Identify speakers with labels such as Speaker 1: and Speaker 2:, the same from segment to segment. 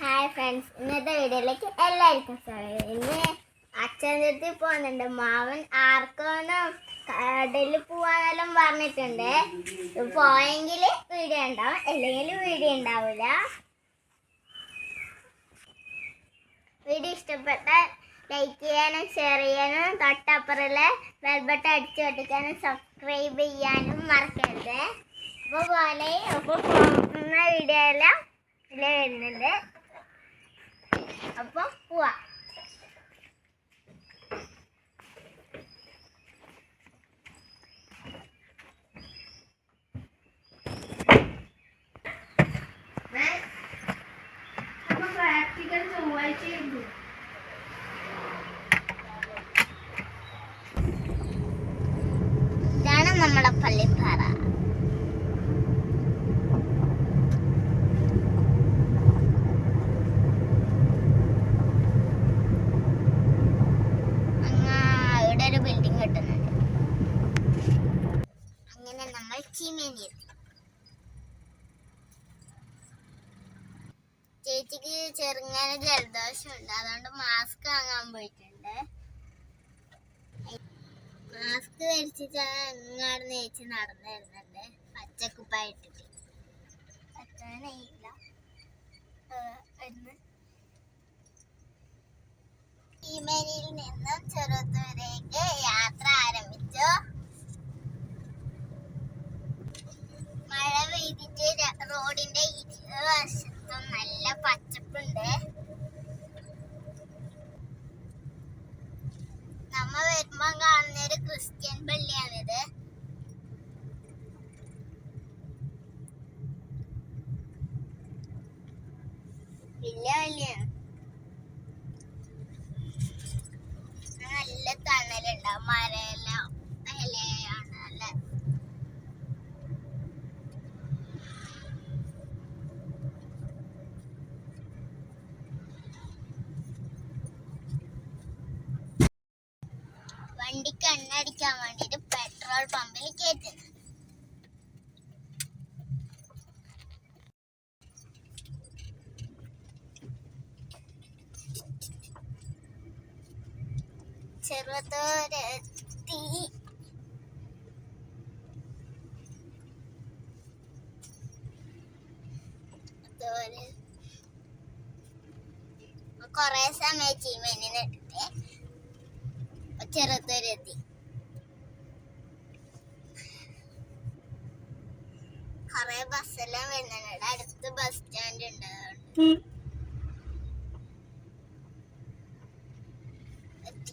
Speaker 1: Hi friends ഇന്നത്തെ വീഡിയോയിലേക്ക് എല്ലാവർക്കും സ്വാഗതം. ഇന്ന് അച്ഛനത്തിൽ പോകുന്നുണ്ട്. മാവൻ ആർക്കോന്നും കടലിൽ പോവാന്നെല്ലാം പറഞ്ഞിട്ടുണ്ട്. പോയെങ്കിൽ വീഡിയോ ഉണ്ടാവും. അല്ലെങ്കിൽ വീഡിയോ ഉണ്ടാവില്ല വീഡിയോ ഇഷ്ടപ്പെട്ട ലൈക്ക് ചെയ്യാനും ഷെയർ ചെയ്യാനും തൊട്ടപ്പുറലെ ബെൽബട്ടൺ അടിച്ചു പൊട്ടിക്കാനും സബ്സ്ക്രൈബ് ചെയ്യാനും മറക്കരുത്. അപ്പോൾ പോലെ അപ്പോൾ പോകുന്ന വീഡിയോ എല്ലാം ഇതിൽ വരുന്നുണ്ട്. അപ്പോൾ പോവാ.
Speaker 2: പ്രാക്ടിക്കൽ ചൊവ്വാഴ്ച
Speaker 1: ഇതാണ് നമ്മളെ പള്ളിപ്പാറ അങ്ങാ ഇവിടെ ഒരു ബിൽഡിംഗ് കെട്ടുന്നുണ്ട് അങ്ങനെ നമ്മൾ ചീമേനി എത്തി ചേച്ചിക്ക് ചെറുങ്ങനെ ജലദോഷമുണ്ട് അതുകൊണ്ട് മാസ്ക് വാങ്ങാൻ പോയിട്ടുണ്ട്. മാസ്ക് ധരിച്ചിട്ട് എങ്ങാട് നേച്ച് നടന്നു വരുന്നുണ്ട്. പച്ചക്കുപ്പായിട്ടിട്ട്. പച്ചനയില്ല ഈമേനിയിൽ നിന്നും ചെറുത്തൂരേക്ക് യാത്ര ആരംഭിച്ചു. മഴ പെയ്തിട്ട് റോഡിന്റെ ഇരുവശത്തും എണ്ണ അടിക്കാൻ വേണ്ടിട്ട് പെട്രോൾ പമ്പിൽ കയറ്റുന്നു ചെറുതോരെത്തി തോരെ കൊറേ സമയം ചീമനെ നട്ടിട്ട് ചെറുത്തോരെത്തി കൊറേ ബസ്സെല്ലാം വരുന്നുണ്ട് അടുത്ത് ബസ് സ്റ്റാൻഡ് ഉണ്ട്. എത്തി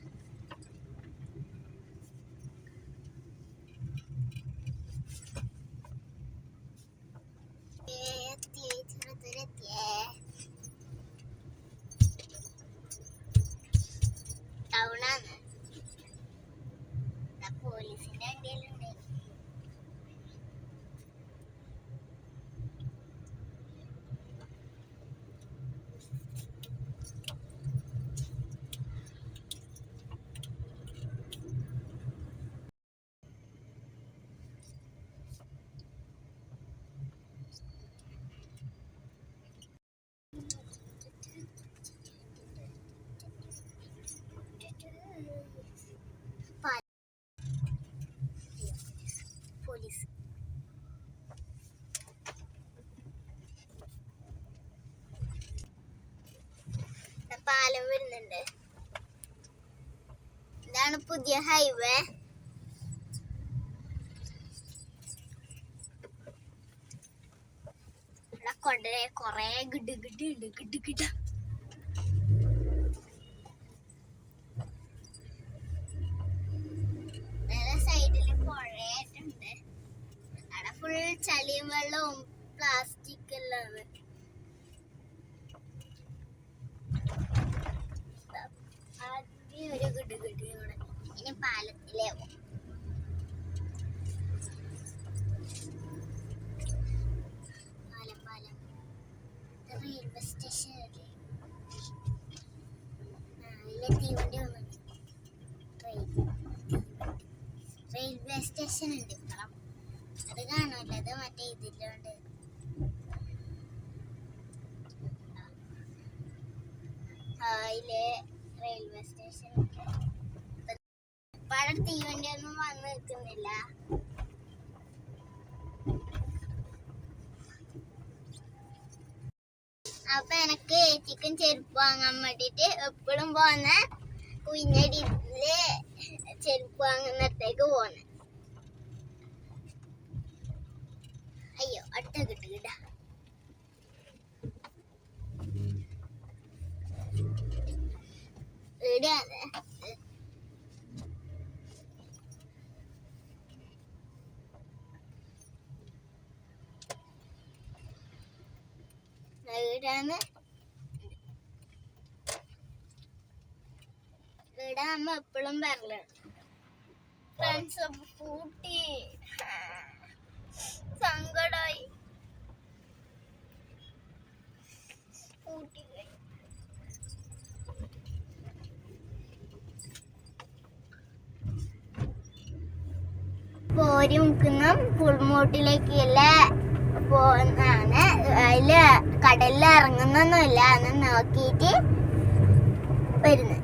Speaker 1: പാലം വരുന്നുണ്ട്. ഇതാണ് പുതിയ ഹൈവേ കൊടേ കൊറേ ഗിഡ് ഗിഡ് ഉണ്ട് ഗിഡ് ഗിഡ് സൈഡിൽ പുഴയായിട്ടുണ്ട്. അവിടെ ഫുൾ ചളിയും വെള്ളവും പ്ലാസ്റ്റിക് എല്ലാം ആണ്. ഒരു ഗിഡ് ഗിഡ് ഇവിടെ ഇനി പാലത്തിലേ പാലം പാലം റെയിൽവേ സ്റ്റേഷൻ അല്ലേ ആ തീവണ്ടി വന്നു ട്രെയിൻ റെയിൽവേ സ്റ്റേഷൻ ഉണ്ട് അത് കാണുമല്ലോ അത് മറ്റേ ഇതിലുണ്ട് അതിൽ റെയിൽവേ സ്റ്റേഷൻ ഇപ്പൊ അവിടെ തീവണ്ടി ഒന്നും വന്ന് നിൽക്കുന്നില്ല. അപ്പൊ എനക്ക് ചിക്കൻ ചെരുപ്പ് വാങ്ങാൻ വേണ്ടിട്ട് എപ്പോഴും പോന്ന കുഞ്ഞടിയിൽ ചെരുപ്പ് വാങ്ങുന്നിടത്തേക്ക് പോന്നെ. അയ്യോ അടുത്ത കിട്ടു എവിടെയാണ് ഇവിടെ നമ്മ എപ്പോഴും വരലാണ് ഫ്രണ്ട്സ് കൂട്ടി. സങ്കടായി. കൂട്ടി. പോരി മുക്കുന്ന പുൾമോട്ടിലേക്കുള്ള പോന്നാണ് അതിൽ കടലിൽ ഇറങ്ങുന്നൊന്നുമില്ല അന്ന് നോക്കിയിട്ട് വരുന്നത്.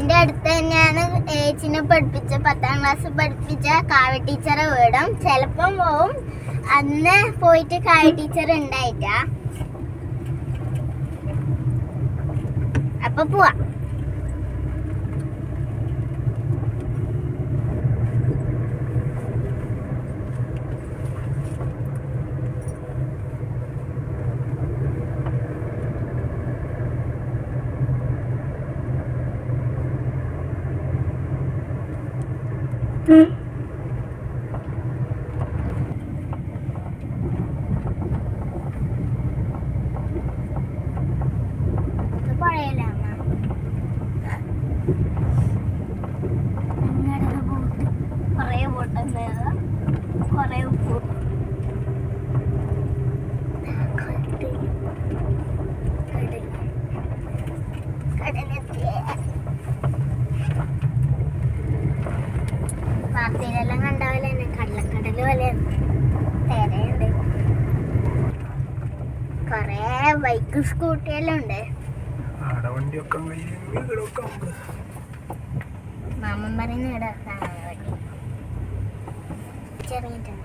Speaker 1: എന്റെ അടുത്ത് തന്നെയാണ് ഏച്ചിനെ പഠിപ്പിച്ച പത്താം ക്ലാസ് പഠിപ്പിച്ച കാവ ടീച്ചറെ വീടും. ചിലപ്പം പോവും. അന്ന് പോയിട്ട് കാവ ടീച്ചർ ഉണ്ടായിട്ടാ. അപ്പൊ പോവാ ഇത് പഴയലാണ് നിങ്ങളുടെ ബോട്ട് കുറേ ബോട്ട് ഉണ്ടായത് കുറേ ഉപ്പ് വാർത്തയിലെല്ലാം കണ്ടാവില്ല തന്നെ കടലക്കടൽ പോലെയാണ് തിരയുണ്ട് ബൈക്ക് ഉണ്ട്.
Speaker 3: ആടെ കയ്യിലെങ്കിൽ ഇവിടെയൊക്കെ ഉണ്ട്.
Speaker 1: മാമൻ പറയുന്ന ഇവിടെ ചെറിയിട്ടുണ്ട്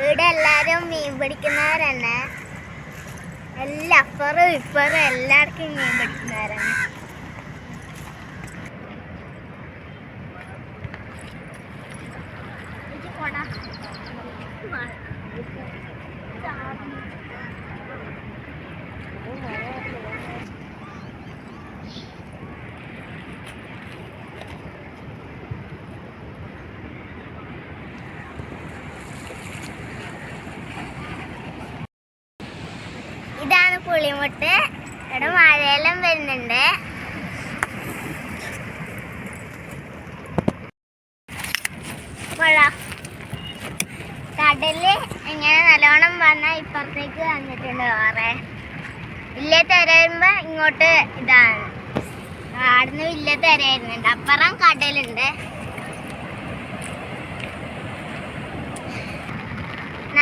Speaker 1: ഇവിടെ എല്ലാരും മീൻ പിടിക്കുന്നവരന്നെ. എല്ലാ അപ്പുറവും ഇപ്പുറവും എല്ലാവർക്കും മീൻ പിടിക്കുന്നവരാണ് ഇതാണ് പുളിമുട്ട് ഇവിടെ മഴയെല്ലാം വരുന്നുണ്ട്. കൊള്ളാം കടൽ ഇങ്ങനെ നല്ലോണം വന്ന ഇപ്പുറത്തേക്ക് വന്നിട്ടുണ്ട് വേറെ. ഇല്ലേ തരയുമ്പോ ഇങ്ങോട്ട് ഇതാണ്. ആടുന്ന് ഇല്ല തരയായിരുന്നുണ്ട് അപ്പുറം കടലുണ്ട്.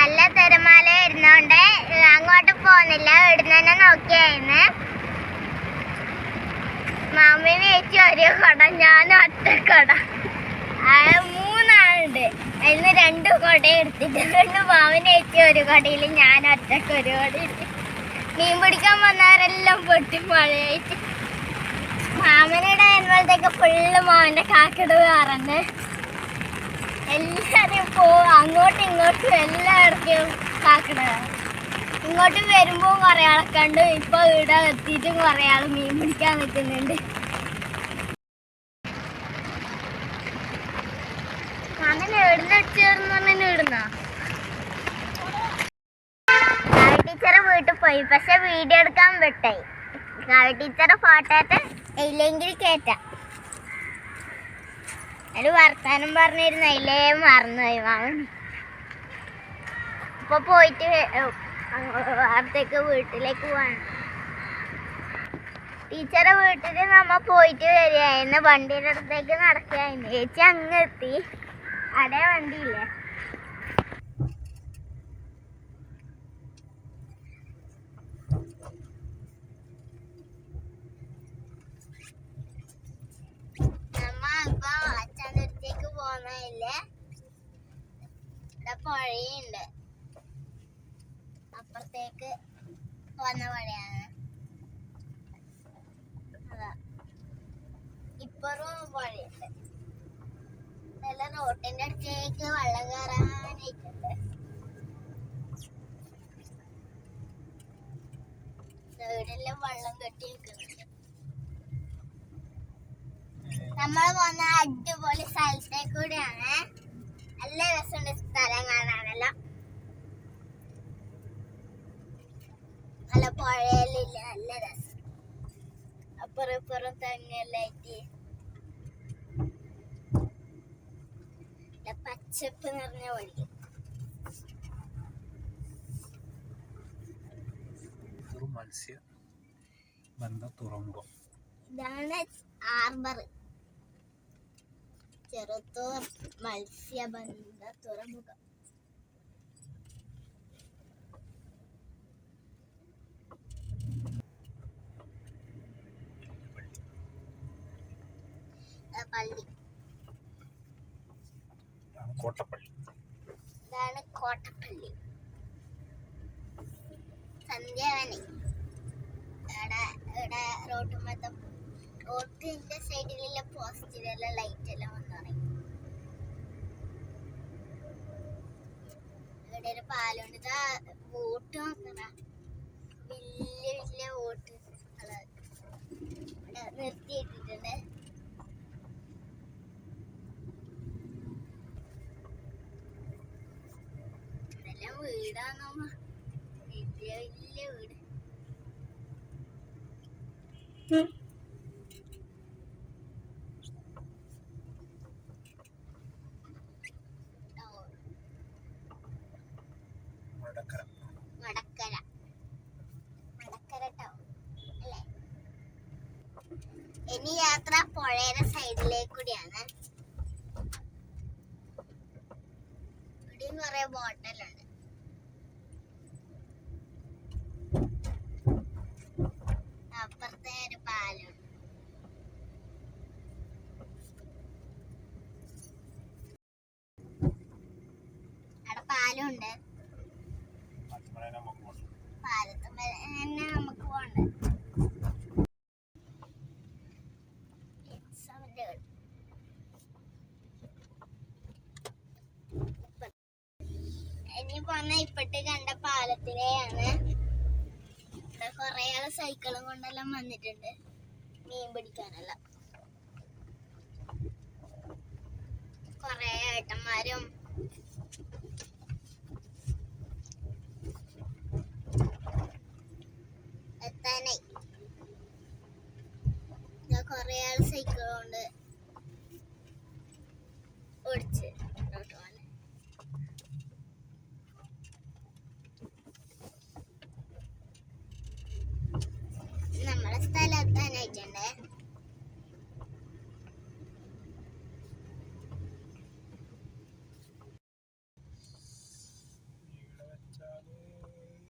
Speaker 1: നല്ല തിരമാല ഇരുന്നോണ്ട് അങ്ങോട്ട് പോകുന്നില്ല ഇവിടുന്ന് തന്നെ നോക്കിയായിരുന്നു. മാമിന് ചേച്ചി ഒരു കുട ഞാൻ ഒറ്റ കൊട. ആ മൂന്നാളുണ്ട്. അതിന് രണ്ട് കുട എടുത്തിട്ടുണ്ട് മാമിന് ചേച്ചി ഒരു കടയിൽ ഞാൻ ഒറ്റയ്ക്ക് ഒരു കൊട മീൻ പിടിക്കാൻ വന്നവരെല്ലാം പൊട്ടി മഴയായിട്ട്. മാമനയുടെ വരുമ്പോഴത്തേക്ക് ഫുള്ള് മാമന്റെ കാക്കട് കയറുന്നത് എല്ലാരും പോ അങ്ങോട്ടും ഇങ്ങോട്ടും എല്ലായിടത്തും കാക്കട ഇങ്ങോട്ട് വരുമ്പോ കുറെ ആൾക്കുണ്ട് ഇപ്പൊ ഇവിടെ എത്തിയിട്ടും കുറെ ആൾ മീൻ പിടിക്കാൻ നിൽക്കുന്നുണ്ട്. ടീച്ചറെ വീട്ടിൽ പോയി. പക്ഷെ വീഡിയോ എടുക്കാൻ വിട്ടായി. ടീച്ചറെ ഫോട്ടോ ഇല്ലെങ്കിൽ കേറ്റാം അതിൽ വർത്താനം പറഞ്ഞിരുന്ന അതിലേ മറന്നുപോയി ഇപ്പൊ പോയിട്ട് അവിടത്തേക്ക് വീട്ടിലേക്ക് പോവാണ്. ടീച്ചറെ വീട്ടിൽ നമ്മ പോയിട്ട് വരികയായിരുന്നു വണ്ടിയുടെ അടുത്തേക്ക് നടക്കുകയായിരുന്നു. ചേച്ചി അങ്ങ് എത്തി. അവിടെ വണ്ടിയില്ലേ നമ്മ ഇപ്പൊ അച്ഛന്റെ അടുത്തേക്ക് പോകുന്നില്ലേ ഇവിടെ പുഴയുണ്ട് അപ്പുറത്തേക്ക് വന്ന പുഴയാണ് അതാ. ഇപ്പറും പുഴയുണ്ട് നല്ല റോട്ടിന്റെ അടുത്തേക്ക് വെള്ളം കയറാനായിട്ടുണ്ട് സൈഡിലെല്ലാം വെള്ളം കെട്ടി നിൽക്കുന്നുണ്ട് നമ്മൾ പോകുന്ന അടിപൊളി സ്ഥലത്തെ കൂടിയാണ് നല്ല രസമുണ്ട്. അപ്പുറം നല്ല പച്ചപ്പ് നിറഞ്ഞ വഴി
Speaker 3: മത്സ്യ ബന്ധ തുറമുഖം.
Speaker 1: ഇതാണ് ആർബർ ചെറുത്തൂർ മത്സ്യബന്ധ തുറമുഖം. പള്ളി
Speaker 3: കോട്ടപ്പള്ളി.
Speaker 1: ഇതാണ് കോട്ടപ്പള്ളി. സന്ധ്യാവനി. ഇവിടെ ഇവിടെ റോഡ് മൊത്തം റോഡിന്റെ സൈഡിലുള്ള പോസ്റ്റിലുള്ള ലൈറ്റ് എല്ലാം വന്നു പറയും ഇവിടെ ഒരു പാലുണ്ട്. ഇതാ ബോട്ട് നോക്കണ വലിയ വലിയ ബോട്ട് ഇവിടെ നിർത്തിയിട്ടിട്ടുണ്ട് ഇതെല്ലാം വീടാണോ വലിയ അല്ലേ ഇനി യാത്ര പുഴയുടെ സൈഡിലേക്ക് കൂടിയാണ് ഇവിടെയും കുറെ ബോട്ടലുണ്ട് അപ്പുറത്തെ ഒരു പാലുണ്ട് അവിടെ പാലുണ്ട്
Speaker 3: പച്ചമലയിൽ നമുക്ക് പോകണം
Speaker 1: പാലത്തുമ്മൽ തന്നെ നമുക്ക് പോകണ്ട സൗണ്ടുകൾ. പോന്ന ഇപ്പട്ട് കണ്ട പാലത്തിലെയാണ്. ഇവിടെ കൊറേ സൈക്കിളും കൊണ്ടെല്ലാം വന്നിട്ടുണ്ട്. മീൻ പിടിക്കാനെല്ലാം. കൊറേ ഏട്ടന്മാരും കൊറേ ആൾ സൈക്കിളുണ്ട് ഓടിച്ച് മുന്നോട്ട് പോകാൻ জন্য